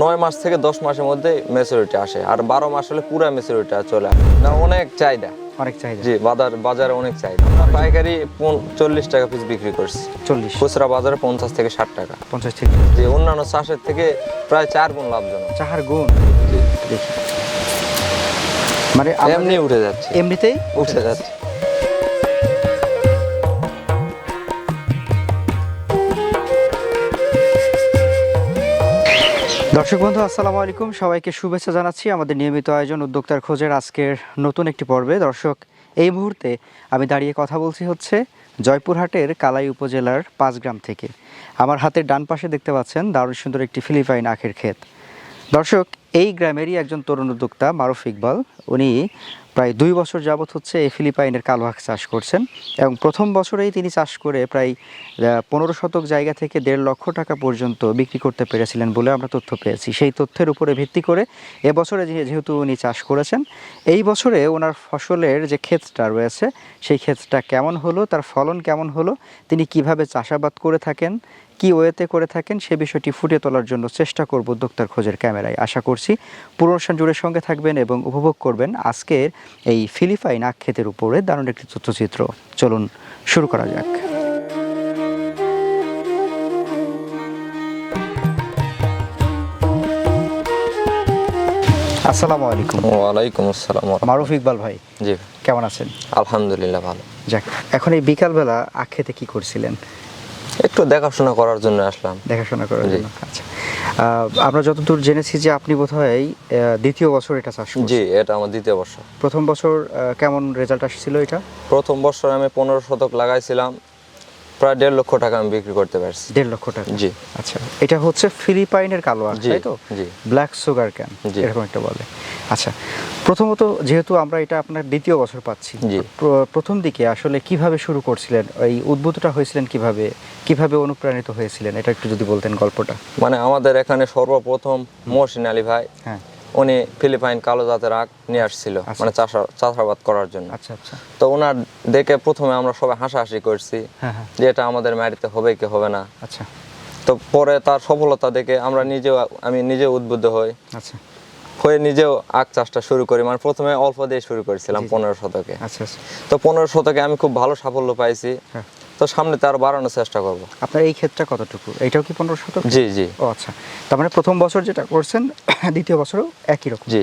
নয় মাস থেকে দশ মাসের মধ্যে মেচুরিটি আসে। আর বারো মাস হলে পুরো মেচুরিটি চলে আসে। না অনেক চাহিদা। অনেক চাহিদা। জি বাজার বাজারে অনেক চাহিদা। আমরা পাইকারি পন- চল্লিশ টাকা পিস বিক্রি করছি। চল্লিশ। খুচরা বাজারে পঞ্চাশ থেকে ষাট টাকা। পঞ্চাশ থেকে যে অন্যান্য চাষের থেকে প্রায় চার গুণ লাভজনক। গুণ? মানে এমনি উঠে যাচ্ছে। এমনিতেই? উঠে যাচ্ছে। দর্শক বন্ধু, আসসালামু আলাইকুম। সবাইকে শুভেচ্ছা জানাচ্ছি আমাদের নিয়মিত আয়োজন উদ্যোক্তার খোঁজের আজকের নতুন একটি পর্বে। দর্শক, এই মুহূর্তে আমি দাঁড়িয়ে কথা বলছি হচ্ছে জয়পুরহাটের কালাই উপজেলার পাঁচগ্রাম থেকে। আমার হাতের ডান পাশে দেখতে পাচ্ছেন দারুণ সুন্দর একটি ফিলিপাইন আখের ক্ষেত। দর্শক এই গ্রামেরই একজন তরুণ উদ্যোক্তা, মারুফ ইকবাল। উনি প্রায় দুই বছর যাবৎ হচ্ছে এই ফিলিপাইনের কালো আখ চাষ করছেন এবং প্রথম বছরেই তিনি চাষ করে প্রায় পনেরো শতক জায়গা থেকে দেড় লক্ষ টাকা পর্যন্ত বিক্রি করতে পেরেছিলেন বলে আমরা তথ্য পেয়েছি। সেই তথ্যের উপরে ভিত্তি করে এবছরে যেহেতু উনি চাষ করেছেন, এই বছরে ওনার ফসলের যে ক্ষেতটা রয়েছে, সেই ক্ষেতটা কেমন হলো, তার ফলন কেমন হলো, তিনি কীভাবে চাষাবাদ করে থাকেন, কি ওয়েতে করে থাকেন, সে বিষয়টি ফুটিয়ে তোলার জন্য চেষ্টা করব উদ্যোক্তার খোঁজের ক্যামেরায়। আশা করছি পুরো অনুষ্ঠান জুড়ে সঙ্গে থাকবেন এবং উপভোগ করবেন আজকের এই ফিলিপাইন আক্ষেতের উপরে দারুণ একটি তথ্যচিত্র চলুন শুরু করা যাক। আসসালামু আলাইকুম। ওয়ালাইকুম আসসালাম মারুফ ইকবাল ভাই জি। কেমন আছেন? আলহামদুলিল্লাহ ভালো। যাক এখন এই বিকালবেলা আক্ষেতে কি করছিলেন? একটু দেখাশোনা করার জন্য আসলাম। দেখাশোনা করার জন্য আচ্ছা। আমরা যতদূর জেনেছি যে আপনি বোধহয় দ্বিতীয় বছর এটা চাষ জি এটা আমার দ্বিতীয় বছর। প্রথম বছর কেমন রেজাল্ট আসছিল এটা? প্রথম বছর আমি পনেরো শতক লাগাইছিলাম প্রায় দেড় লক্ষ টাকা আমি বিক্রি করতে পারছি। দেড় লক্ষ টাকা? জি। আচ্ছা এটা হচ্ছে ফিলিপাইনের কালো আখ তাই তো? জি। Black sugar cane. এরকম একটা বলে। আচ্ছা প্রথমত যেহেতু আমরা এটা আপনার দ্বিতীয় বছর পাচ্ছি। প্রথম দিকে আসলে কীভাবে শুরু করছিলেন? এই উদ্বুদ্ধটা হয়েছিলেন কীভাবে? কীভাবে অনুপ্রাণিত হয়েছিলেন? এটা একটু যদি বলতেন গল্পটা। মানে আমাদের এখানে সর্বপ্রথম মহসিন আলী ভাই হ্যাঁ। উনি ফিলিপাইন কালো জাতের আখ নিয়ে আসছিল আচ্ছা। মানে চাষাবাদ করার জন্য। আচ্ছা আচ্ছা। তো ওনার দেখে প্রথমে আমরা সবাই হাসাহাসি করছি হ্যাঁ হ্যাঁ। যে এটা আমাদের মাটিতে হবে কি হবে না। আচ্ছা। তো পরে তার সফলতা দেখে আমরা নিজেও আমি নিজে উদ্বুদ্ধ হই। আচ্ছা। হয়ে নিজেও আখ চাষটা শুরু করি মানে প্রথমে অল্প দিয়ে শুরু করেছিলাম। পনেরো শতকে। তো পনেরো শতকে আমি খুব ভালো সাফল্য পাইছি। হ্যাঁ। তো সামনে তার বাড়ানোর চেষ্টা করব। আপনার এই ক্ষেত্রে কতটুকু? এইটাও কি পনেরো শতক? জি জি। ও আচ্ছা। তার মানে প্রথম বছর যেটা করছেন দ্বিতীয় বছরও একই রকম। জি।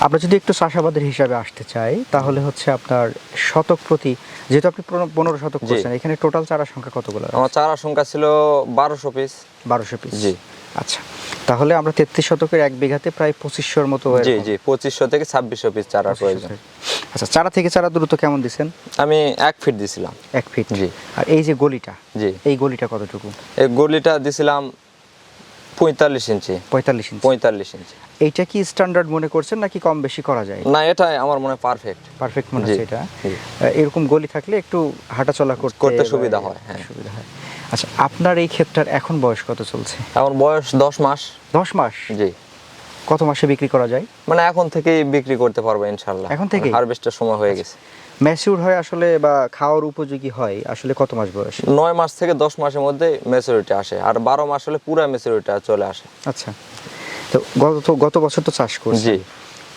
আমরা যদি একটু চাষাবাদের হিসাবে আসতে চাই তাহলে হচ্ছে আপনার শতক প্রতি যেহেতু আপনি পনেরো- শতক। করছেন এখানে টোটাল চারা সংখ্যা কতগুলো আমার চারা সংখ্যা ছিল বারোশো পিস বারোশো পিস জি। আচ্ছা। তাহলে আমরা তেত্রিশ শতকের এক বিঘাতে প্রায় পঁচিশশোর মতো জি। জি পঁচিশশো থেকে ছাব্বিশশো পিস চারা প্রয়োজন। আচ্ছা চারা থেকে চারা দূরত্ব কেমন দিচ্ছেন আমি এক ফিট দিছিলাম। এক ফিট জি। আর এই যে গলিটা জি। এই গলিটা কতটুকু? এই গলিটা দিছিলাম পঁয়তাল্লিশ ইঞ্চি। পঁয়তাল্লিশ ইঞ্চি। পঁয়তাল্লিশ ইঞ্চি। এইটা কি স্ট্যান্ডার্ড মনে করছেন নাকি কম বেশি করা যায়? না এটাই আমার মনে পারফেক্ট পারফেক্ট মনে হচ্ছে এটা। এরকম গলি থাকলে একটু হাঁটাচলা করতে করতে সুবিধা হয়, হ্যাঁ। সুবিধা হয়। আচ্ছা আপনার এই ক্ষেতটার এখন বয়স কত চলছে? আমার বয়স দশ মাস। দশ মাস? জি। কত মাসে বিক্রি করা যায়? মানে এখন থেকেই বিক্রি করতে পারব ইনশাল্লাহ এখন থেকেই? হারভেস্টের সময় হয়ে গেছে। ম্যাচিউর হয় আসলে বা খাওয়ার উপযোগী হয় আসলে কত মাস বয়স? নয় মাস থেকে দশ মাসের মধ্যে মেচুরিটি আসে আর বারো মাস হলে পুরো মেচুরিটি চলে আসে। আচ্ছা। তো গত গত বছর তো চাষ করছি জি।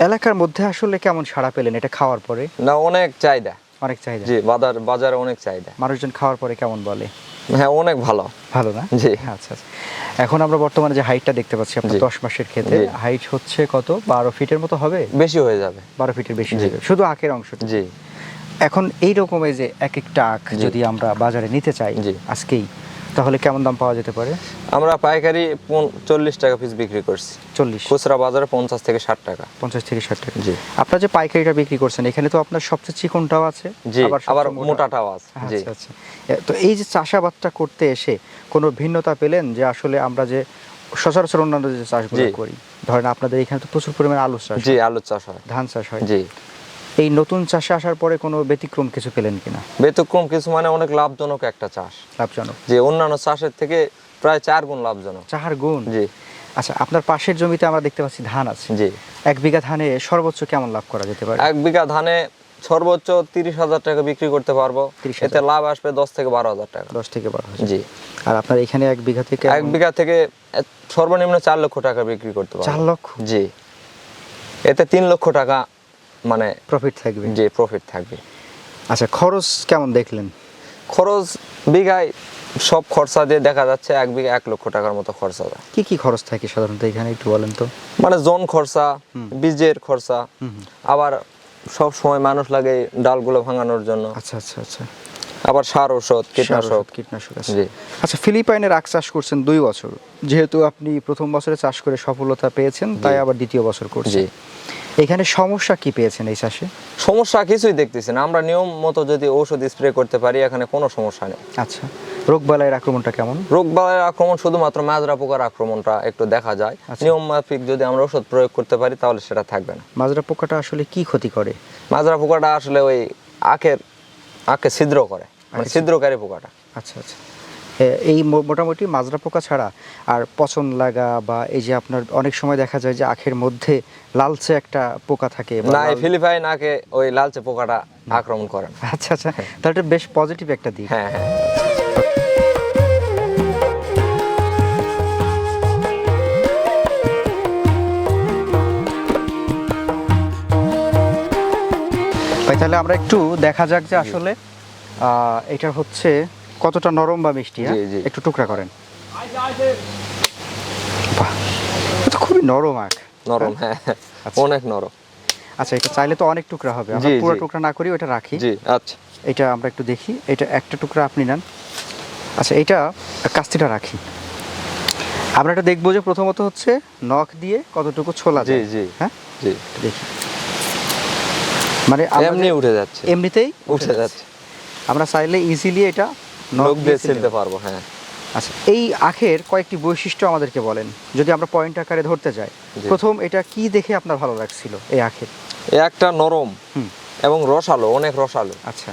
এলাকার মধ্যে আসলে কেমন সাড়া পেলেন এটা খাওয়ার পরে? না অনেক চাহিদা। অনেক চাহিদা। জি বাজার বাজারে অনেক চাহিদা। মানুষজন খাওয়ার পরে কেমন বলে? হ্যাঁ অনেক ভালো। ভালো না? জি। আচ্ছা আচ্ছা। এখন আমরা বর্তমানে যে হাইটটা দেখতে পাচ্ছি আপনার দশ মাসের ক্ষেত্রে হাইট হচ্ছে কত? বারো ফিটের মতো হবে? বেশি হয়ে যাবে। বারো ফিটের বেশি। হবে শুধু আখের অংশ জি। এখন এই রকমের যে এক একটা আখ যদি আমরা বাজারে নিতে চাই। আজকেই তাহলে কেমন দাম পাওয়া যেতে পারে? আমরা পাইকারি চল্লিশ টাকা পিস বিক্রি করছি। চল্লিশ। খুচরা বাজারে পঞ্চাশ থেকে ষাট টাকা। পঞ্চাশ থেকে ষাট টাকা। জি। আপনার যে পাইকারিটা বিক্রি করছেন এখানে তো আপনার সবচেয়ে চিকনটাও আছে জি আবার মোটাটাও আছে জি। আচ্ছা। আচ্ছা তো এই যে চাষাবাদটা করতে এসে কোনো ভিন্নতা পেলেন যে আসলে আমরা যে সচরাচর অন্যান্য যে চাষগুলো করি? ধরেন আপনাদের এখানে তো প্রচুর পরিমাণে আলু চাষ জি আলু চাষ হয়। ধান চাষ হয়। জি। এই নতুন চাষে আসার পরে কোনো ব্যতিক্রম কিছু পেলেন কিনা? ব্যতিক্রম কিছু মানে অনেক লাভজনক একটা চাষ। লাভজনক। যে অন্যান্য চাষের থেকে প্রায় চার গুণ লাভজনক। চার গুণ? জি। আচ্ছা আপনার পাশের জমিতে আমরা দেখতে পাচ্ছি ধান আছে। জি। এক বিঘা ধানে সর্বোচ্চ কেমন লাভ করা যেতে পারে? এক বিঘা ধানে সর্বোচ্চ তিরিশ হাজার টাকা বিক্রি করতে পারব। 30,000 এতে লাভ আসবে দশ থেকে বারো হাজার টাকা। দশ থেকে বারো জি। আর আপনার এখানে এক বিঘা থেকে এক বিঘা থেকে সর্বনিম্ন চার লক্ষ টাকা বিক্রি করতে পারব। চার লক্ষ? জি। এতে তিন লক্ষ টাকা মানে প্রফিট থাকবে। যে প্রফিট থাকবে। আচ্ছা খরচ কেমন দেখলেন? খরচ বিঘায় সব খরচা দিয়ে দেখা যাচ্ছে এক বিঘা এক লক্ষ টাকার মতো খরচা যায়। কি কি খরচ থাকে সাধারণত এখানে একটু বলেন তো? মানে জন খরচা বীজের খরচা আবার সব সময় মানুষ লাগে ডালগুলো ভাঙানোর জন্য। আচ্ছা আচ্ছা আচ্ছা। আবার সার সার কীটনাশক। ওষুধ, কীটনাশক আছে জি। আচ্ছা ফিলিপাইনের আখ চাষ করছেন দুই বছর। যেহেতু আপনি প্রথম বছরে চাষ করে সফলতা পেয়েছেন তাই আবার দ্বিতীয় বছর করছেন। জি। এখানে সমস্যা কি পেয়েছেন এই চাষে? সমস্যা কিছুই দেখতেছি না। আমরা নিয়ম মতো যদি ঔষধ স্প্রে করতে পারি এখানে কোনো সমস্যা নেই। আচ্ছা। রোগবালাইয়ের আক্রমণটা কেমন? রোগ বালাইয়ের আক্রমণ শুধুমাত্র মাজরা পোকার আক্রমণটা একটু দেখা যায়। আচ্ছা। নিয়ম মাফিক যদি আমরা ওষুধ প্রয়োগ করতে পারি তাহলে সেটা থাকবে না। মাজরা পোকাটা আসলে কি ক্ষতি করে? মাজরা পোকাটা আসলে ওই আখের আখে ছিদ্র করে। মানে ছিদ্রকারী পোকাটা। আচ্ছা আচ্ছা। এই মোটামুটি মাজরা পোকা ছাড়া আর পচন লাগা বা এই যে আপনার অনেক সময় দেখা যায় যে আখের মধ্যে লালচে একটা পোকা থাকে না ফিলিপাইন আখে ওই লালচে পোকাটা আক্রমণ করে আচ্ছা আচ্ছা তাহলে এটা বেশ পজিটিভ একটা দিক। হ্যাঁ হ্যাঁ। তাহলে আমরা একটু দেখা যাক যে আসলে আহ, এটা হচ্ছে কতটা নরম বা মিষ্টি হ্যাঁ? একটু টুকরা করেন। খুবই নরম আখ নরম হ্যাঁ? আচ্ছা। অনেক নরম। আচ্ছা এটা চাইলে তো অনেক টুকরা হবে। আমরা পুরো টুকরা না করি ওটা রাখি। জি আচ্ছা। এটা আমরা একটু দেখি। এটা একটা টুকরা আপনি নেন। আচ্ছা এটা কাস্তিটা রাখি। আমরা এটা দেখব যে প্রথমত হচ্ছে নখ দিয়ে কতটুকু ছোলা জি জি। হ্যাঁ? জি। দেখি। মানে এমনি উঠে যাচ্ছে। এমনিতেই উঠে যাচ্ছে। আমরা চাইলে ইজিলি এটা নখ দিয়ে ছিলতে পারব হ্যাঁ। আচ্ছা এই আখের কয়েকটি বৈশিষ্ট্য আমাদেরকে বলেন যদি আমরা পয়েন্ট আকারে ধরতে যাই। প্রথম এটা কি দেখে আপনার ভালো লাগছিল এই আখের? নরম এবং রসালো অনেক রসালো। আচ্ছা।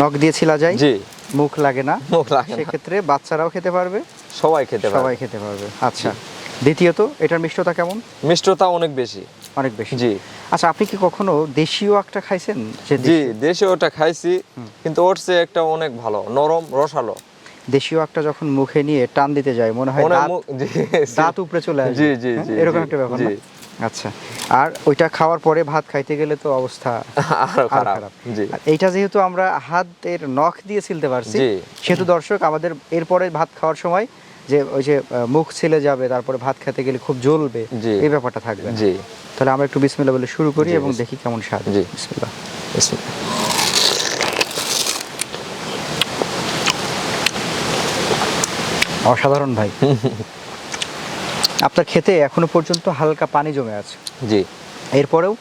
নখ দিয়ে ছিলা যায়? জি। মুখ লাগে না? মুখ লাগে। সেক্ষেত্রে বাচ্চারাও খেতে পারবে? সবাই খেতে পারে সবাই খেতে পারবে। আচ্ছা। দ্বিতীয়ত এটার মিষ্টতা কেমন? মিষ্টতা অনেক বেশি। অনেক বেশি। জি। আচ্ছা আপনি কি কখনো দেশীয় আখটা খাইছেন? জি দেশীয়- দেশে ওটা খাইছি কিন্তু ওর চেয়ে একটা অনেক ভালো নরম রসালো। দেশীয় আখটা যখন মুখে নিয়ে টান দিতে যায় মনে হয় দাঁত উপরে চলে আসবে। জি, জি? জি, এরকম একটা ব্যাপার জি। আচ্ছা আর ওইটা খাওয়ার পরে ভাত খাইতে গেলে তো অবস্থা আরও খারাপ জি। আর এইটা যেহেতু আমরা হাতের নখ দিয়ে ছিলতে পারছি। সেহেতু দর্শক আমাদের এরপরে ভাত খাওয়ার সময় যে ওই যে মুখ ছিলে যাবে তারপরে ভাত খেতে গেলে খুব জ্বলবে। এই ব্যাপারটা থাকবে। জি। তাহলে আমরা একটু বিসমিল্লাহ বলে শুরু করি এবং দেখি কেমন স্বাদ জি। বিসমিল্লাহ। বিসমিল্লাহ। অসাধারণ ভাই। আপনার খেতে এখনও পর্যন্ত হালকা পানি জমে আছে। জি। এরপরেও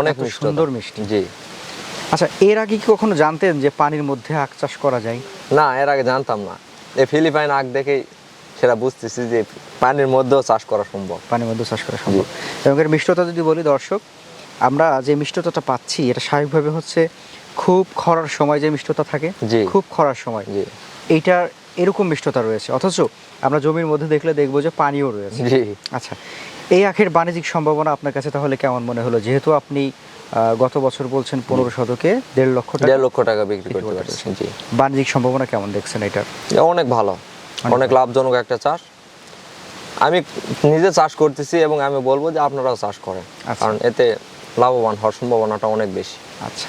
অনেক সুন্দর মিষ্টি। জি। আচ্ছা এর আগে কি কখনো জানতেন যে পানির মধ্যে আখ চাষ করা যায়? না এর আগে জানতাম না। এই ফিলিপাইন আখ দেখেই সেটা বুঝতেছি যে পানির মধ্যেও চাষ করা সম্ভব। পানির মধ্যে চাষ করা সম্ভব। এবং এর মিষ্টতা যদি বলি দর্শক আমরা যে মিষ্টতাটা পাচ্ছি এটা স্বাভাবিকভাবে হচ্ছে খুব খরার সময় যে মিষ্টতা থাকে। খুব খরার সময়। জি। এইটার এরকম মিষ্টতা রয়েছে। অথচ আমরা জমির মধ্যে দেখলে দেখব যে পানিও রয়েছে। জি। আচ্ছা এই আখের বাণিজ্যিক সম্ভাবনা আপনার কাছে তাহলে কেমন মনে হলো? যেহেতু আপনি আহ, গত বছর বলছেন পনেরো শতকে দেড় লক্ষ টাকা দেড় লক্ষ টাকা বিক্রি করতে করতে পারছি জি। বাণিজ্যিক সম্ভাবনা কেমন দেখছেন এটা অনেক ভালো। অনেক লাভজনক একটা চাষ। আমি নিজে চাষ করতেছি এবং আমি বলব যে আপনারাও চাষ করেন। আচ্ছা। কারণ এতে লাভবান হওয়ার সম্ভাবনাটা অনেক বেশি। আচ্ছা।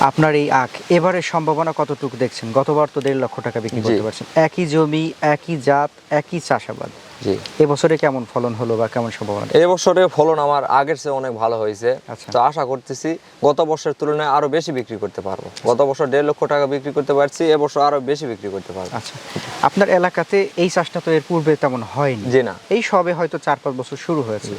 আপনার এই আখ এবারের সম্ভাবনা কতটুকু দেখছেন? গতবার তো দেড় লক্ষ টাকা বিক্রি করতে পারছেন। একই জমি একই জাত একই চাষাবাদ। জি। এবছরে কেমন ফলন হলো বা কেমন সম্ভাবনা? এই বছরে ফলন আমার আগের চেয়ে অনেক ভালো হয়েছে। আচ্ছা। তো আশা করতেছি গত বছরের তুলনায় আরও বেশি বিক্রি করতে পারব। গত বছর দেড় লক্ষ টাকা বিক্রি করতে পারছি এবছর আরও বেশি বিক্রি করতে পারব। আচ্ছা। আপনার এলাকাতে এই চাষটা তো এর পূর্বে তেমন হয়নি। জি না। এই সবে হয়তো চার পাঁচ বছর শুরু হয়েছে।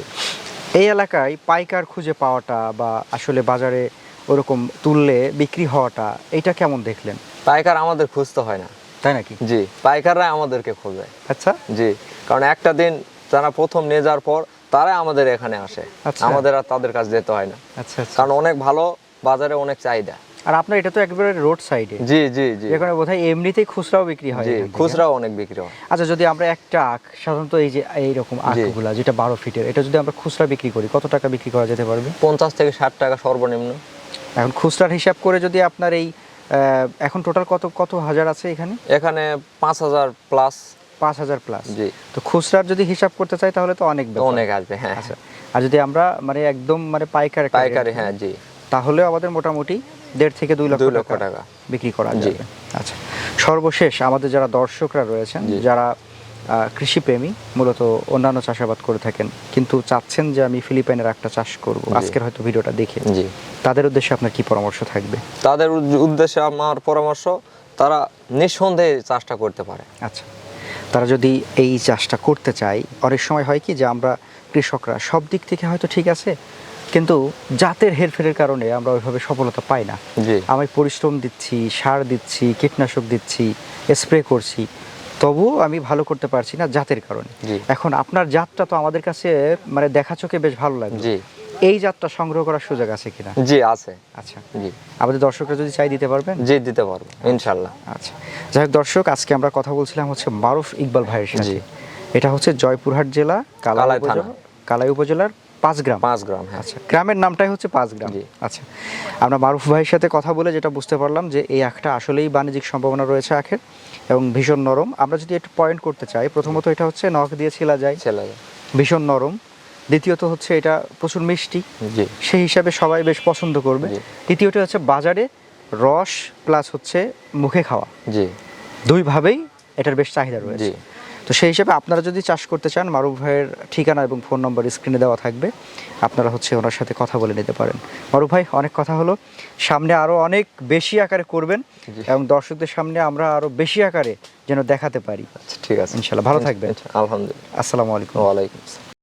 এই এলাকায় পাইকার খুঁজে পাওয়াটা বা আসলে বাজারে ওরকম তুললে বিক্রি হওয়াটা এটা কেমন দেখলেন? পাইকার আমাদের খুঁজতে হয় না। তাই নাকি? জি পাইকাররা আমাদেরকে খোঁজে। আচ্ছা। জি কারণ একটা দিন যারা প্রথম নিয়ে যাওয়ার পর তারাই আমাদের এখানে আসে। আচ্ছা। আমাদের আর তাদের কাছে যেতে হয় না। আচ্ছা আচ্ছা। কারণ অনেক ভালো বাজারে অনেক চাহিদা। আর আপনার এটা তো একেবারে রোড সাইডে। জি জি জি। এখানে বোধহয় এমনিতেই খুচরাও বিক্রি হয় জি খুচরাও অনেক বিক্রি হয়। আচ্ছা যদি আমরা একটা আখ সাধারণত এই যে এইরকম আখগুলা যেটা বারো ফিটের এটা যদি আমরা খুচরা বিক্রি করি কত টাকা বিক্রি করা যেতে পারবে? পঞ্চাশ থেকে ষাট টাকা সর্বনিম্ন। এখন খুচরার হিসাব করে যদি আপনার এই এখন টোটাল কত কত হাজার আছে এখানে? এখানে পাঁচ হাজার প্লাস পাঁচ হাজার প্লাস জি। তো খুচরার যদি হিসাব করতে চাই তাহলে তো অনেক অনেক আসবে হ্যাঁ। আচ্ছা। আর যদি আমরা মানে একদম মানে পাইকারি পাইকারি হ্যাঁ জি। তাহলে আমাদের মোটামুটি দেড় থেকে দুই লক্ষ লক্ষ টাকা বিক্রি করা জি। যাবে। আচ্ছা। সর্বশেষ আমাদের যারা দর্শকরা রয়েছেন যারা কৃষিপ্রেমী মূলত অন্যান্য চাষাবাদ করে থাকেন। কিন্তু চাচ্ছেন যে আমি ফিলিপাইনের একটা চাষ করব। আজকের হয়তো ভিডিওটা দেখে। জি। তাদের উদ্দেশ্যে আপনার কি পরামর্শ থাকবে? তাদের উদ্দেশ্যে আমার পরামর্শ তারা নিঃসন্দেহে চাষটা করতে পারে। আচ্ছা। তারা যদি এই চাষটা করতে চায় অনেক সময় হয় কি যে আমরা কৃষকরা সব দিক থেকে হয়তো ঠিক আছে কিন্তু জাতের হেরফেরের কারণে আমরা ওইভাবে সফলতা পাই না। আমি পরিশ্রম দিচ্ছি সার দিচ্ছি কীটনাশক দিচ্ছি স্প্রে করছি। তবুও আমি ভালো করতে পারছি না জাতের কারণে। এখন আপনার জাতটা তো আমাদের কাছে মানে দেখা চোখে বেশ ভালো লাগে জি। এই জাতটা সংগ্রহ করার সুযোগ আছে কিনা? জি আছে। আচ্ছা। জি। আমাদের দর্শকরা যদি চাই দিতে পারবেন? জি দিতে পারব ইনশাল্লাহ। আচ্ছা। যাই হোক দর্শক আজকে আমরা কথা বলছিলাম হচ্ছে মারুফ ইকবাল ভাইয়ের সাথে। এটা হচ্ছে জয়পুরহাট জেলা কালাই উপজেলা থানা। কালাই উপজেলার পাঁচ গ্রাম। পাঁচ গ্রাম হ্যাঁ। আচ্ছা গ্রামের নামটাই হচ্ছে পাঁচ গ্রাম। জি। আচ্ছা আমরা মারুফ ভাইয়ের সাথে কথা বলে যেটা বুঝতে পারলাম যে এই আখটা আসলেই বাণিজ্যিক সম্ভাবনা রয়েছে আখের এবং ভীষণ নরম। আমরা যদি একটু পয়েন্ট করতে চাই প্রথমত এটা হচ্ছে নখ দিয়ে ছিলা যায়। ছেলে ভীষণ নরম। দ্বিতীয়ত হচ্ছে এটা প্রচুর মিষ্টি। সেই হিসাবে সবাই বেশ পছন্দ করবে। তৃতীয়টা হচ্ছে বাজারে রস প্লাস হচ্ছে মুখে খাওয়া। জি। দুইভাবেই এটার বেশ চাহিদা রয়েছে। জি। তো সেই হিসেবে আপনারা যদি চাষ করতে চান মারুফ ভাইয়ের ঠিকানা এবং ফোন নম্বর স্ক্রিনে দেওয়া থাকবে। আপনারা হচ্ছে ওনার সাথে কথা বলে নিতে পারেন। মারুফ ভাই অনেক কথা হলো। সামনে আরও অনেক বেশি আকারে করবেন এবং দর্শকদের সামনে আমরা আরও বেশি আকারে যেন দেখাতে পারি। আচ্ছা ঠিক আছে। ইনশাল্লাহ ভালো থাকবেন। আলহামদুলিল্লাহ। আসসালামু আলাইকুম। ওয়ালাইকুম আসসালাম।